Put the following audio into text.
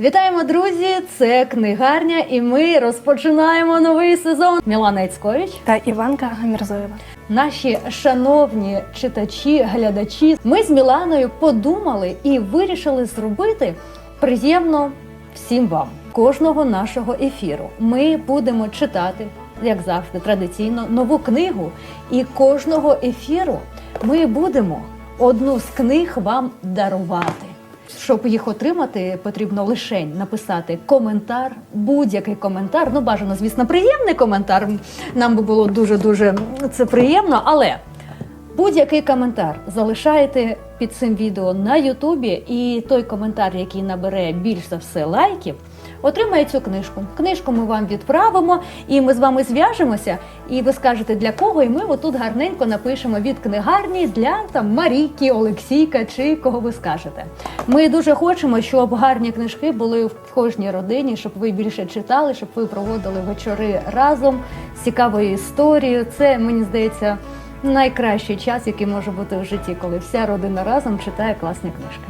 Вітаємо, друзі! Це книгарня, і ми розпочинаємо новий сезон. Мілана Іцькович, та Іванка Гамірзоєва. наші шановні читачі, глядачі. Ми з Міланою подумали і вирішили зробити приємно всім вам. Кожного нашого ефіру ми будемо читати, як завжди, традиційно нову книгу. І кожного ефіру ми будемо одну з книг вам дарувати. Щоб їх отримати, потрібно лише написати коментар, будь-який коментар. Ну, бажано, звісно, приємний коментар. Нам би було дуже дуже це приємно, але будь-який коментар залишаєте під цим відео на Ютубі, і той коментар, який набере більш за все лайків, отримає цю книжку. Книжку ми вам відправимо, і ми з вами зв'яжемося. І ви скажете для кого, і ми отут гарненько напишемо від книгарні для там Марійки, Олексійка чи кого ви скажете. Ми дуже хочемо, щоб гарні книжки були в кожній родині, щоб ви більше читали, щоб ви проводили вечори разом з цікавою історією. Це мені здається найкращий час, який може бути в житті, коли вся родина разом читає класні книжки.